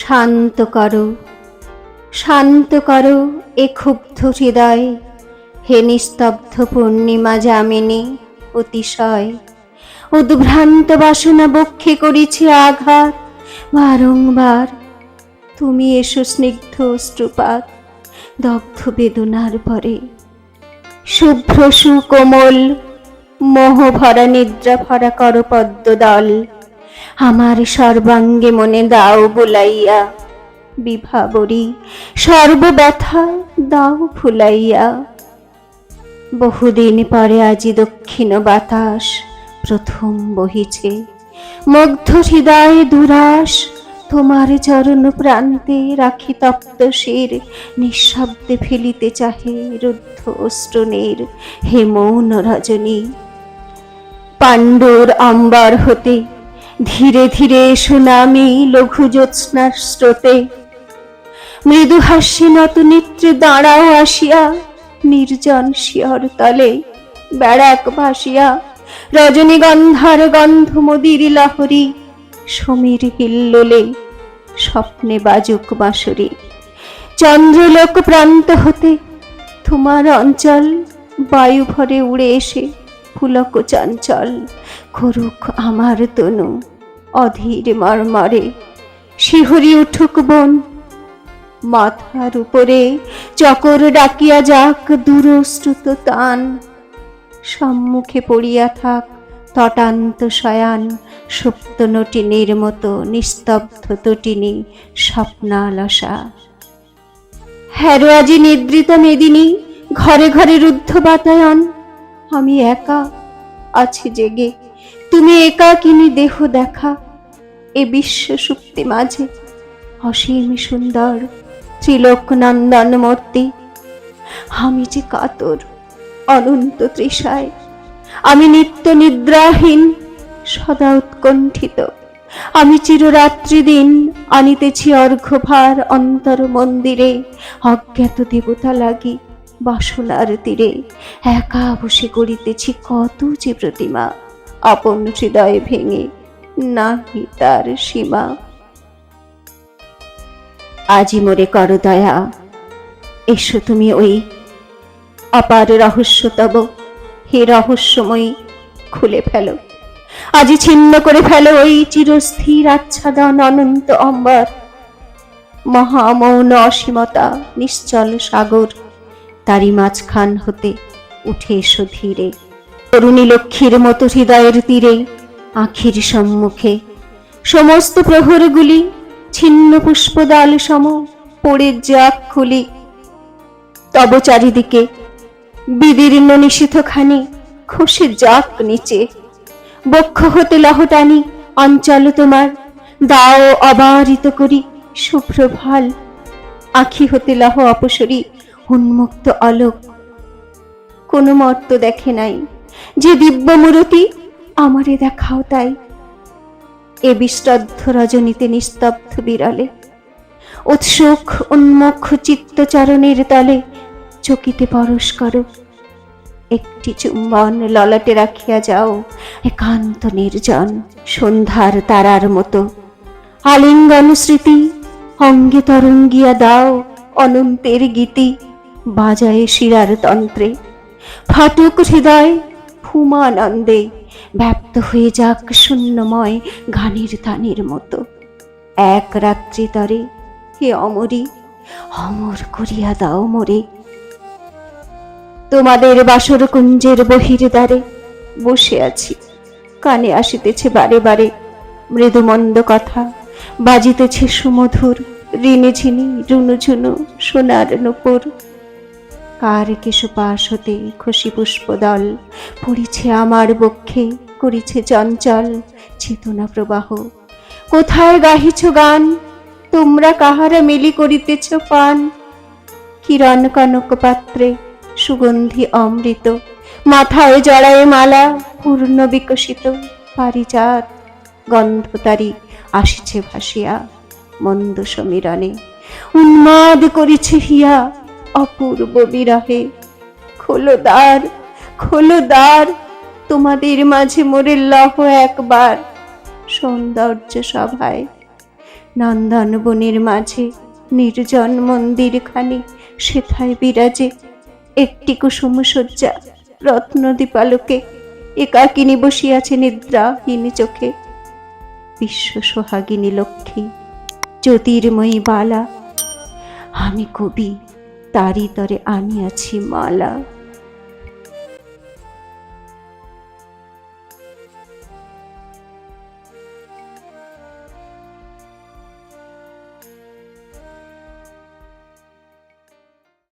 শান্ত করো শান্ত করো এ ক্ষুব্ধ হৃদয়, হে নিস্তব্ধ পূর্ণিমা যামিনী অতিশয়। উদ্ভ্রান্ত বাসনা বক্ষে করেছি আঘাত, বারংবার তুমি এসো স্নিগ্ধ অশ্রুপাত, দগ্ধ বেদনার পরে শুভ্র সুকোমল মোহ ভরা নিদ্রা ভরা কর পদ্মদল আমার সর্বাঙ্গে মনে দাও বুলাইয়া বিভাবরী, সর্বব্যথা দাও ফুলাইয়া বহুদিন পরে আজি দক্ষিণ বাতাস প্রথম বহিছে। মুগ্ধ হৃদয় দুরাস তোমার চরণ প্রান্তে রাখি তপ্ত শির। নিঃশব্দে ফেলিতে চাহে রুদ্ধ অশ্রুনের হে মৌন রজনী, পাণ্ডুর আম্বার হতে ধীরে ধীরে সুনামি লঘু জ্যোৎস্নার স্রোতে। মৃদু হাস্যে নত নেত্রে দাঁড়াও আসিয়া, নির্জন শিয়র তলে ব্যারাক ভাসিয়া, রজনীগন্ধার গন্ধ মদির লাহরি, সমীর হিল্লোলে স্বপ্নে বাজুক বাঁশরি। চন্দ্রলোক প্রান্ত হতে তোমার অঞ্চল বায়ু ভরে উড়ে এসে পুলক চঞ্চল করুক আমার তনু। অধীর মর্মরে। শিহরি উঠুক বন। মাথার উপরে চকর ডাকিয়া যাক দূরশ্রুত তান। সম্মুখে পড়িয়া থাক তটান্ত শয়ান। সুপ্ত নটিনীর মতো নিস্তব্ধ তটিনী স্বপ্নালসা। হ্যারো আজি নিদ্রিত মেদিনী, ঘরে ঘরে রুদ্ধ বাতায়ন। আমি একা আছি জেগে। তুমি একা কিনি দেহ দেখা। এ বিশ্ব সুপ্তি মাঝে। অসীম সুন্দর ত্রিলোক নন্দন মূর্তি। আমি যে কাতর, অনন্ত তৃষায়। আমি নিত্য নিদ্রাহীন, সদা উৎকণ্ঠিত। আমি চিররাত্রি দিন আনিতেছি অর্ঘ্যভার অন্তর মন্দিরে। অজ্ঞাত দেবতা লাগি বাসনার তীরে। একা বসে করিতেছি কত যে প্রতিমা, আপন হৃদয়ে ভেঙে। নাহি তার সীমা। আজি মোরে কর দয়া। এসো তুমি ওই অপার রহস্য হে রহস্যময়ী, খুলে ফেলো। আজি ছিন্ন করে ফেলো ওই চিরস্থির আচ্ছাদন অনন্ত অম্বর। মহামৌন অসীমতা, নিশ্চল সাগর তারি মাঝখান হতে উঠে এসো ধীরে। তরুণী লক্ষ্মীর মতো হৃদয়ের তীরে আখির সম্মুখে। সমস্ত প্রহরগুলি ছিন্ন পুষ্পদাল সম পড়ে যাক খুলি। তব চারিদিকে বিদীর্ণ নিষিদ্ধখানি খসে যাক নিচে। বক্ষ হতে লহটানি অঞ্চল তোমার। দাও অবারিত করি শুভ্র ভালো আখি হতে লহ অপসরি উন্মুক্ত অলোক কোনো মর্ত দেখে নাই। যে দিব্য মূরতি আমারে দেখাও তাই। এ বিস্তব্ধ রজনীতে নিস্তব্ধ বিরলে উৎসুক উন্মুখ চিত্তচারণের তলে চকিতে পরশ করো। একটি চুম্বন ললাটে রাখিয়া যাও, একান্ত নির্জন সন্ধ্যার তারার মতো। আলিঙ্গন স্মৃতি অঙ্গে তরঙ্গিয়া দাও অনন্তের গীতি, বাজায় শিরার তন্ত্রে। ফাটুক হৃদয় ফুমানন্দে ব্যপ্ত হয়ে যাক শূন্যময় গানের তানের মতো। এক রাত্রি তরে হে অমরি, অমর করিয়া দাও মোরে। তোমাদের বাসর কুঞ্জের বহির দ্বারে বসে আছি। কানে আসিতেছে বারে বারে মৃদুমন্দ কথা। বাজিতেছে সুমধুর ঋণে ঝিনি রুনু ঝুনু সোনার নুপুর। কার কেশপাশ হতে খুশি পুষ্পদল। পড়িছে আমার বক্ষে, করিছে চঞ্চল চেতনা প্রবাহ। কোথায় গাহিছ গান? তোমরা কাহারা মিলি করিতেছ পান? কিরণ কনক পাত্রে সুগন্ধি অমৃত। মাথায় জড়ায় মালা পূর্ণ বিকশিত। পারিজাত গন্ধতারি আসিছে ভাসিয়া মন্দ সমীরণে। উন্মাদ করিছে হিয়া অপূর্ব বিরহে। খোলো দ্বার খোলো দ্বার তোমাদের মাঝে মোরে লহ একবার। সৌন্দর্য সভায়, নন্দন বনের মাঝে, নির্জন মন্দির খানি সেথায় বিরাজে, একটি কুসুম শয্যা রত্ন দীপালোকে, একাকিনী বসিয়াছে নিদ্রাহীন চোখে। বিশ্ব সোহাগিনী লক্ষ্মী, জ্যোতির্ময়ী বালা, আমি কবি তারি তরে আনিয়াছি মালা।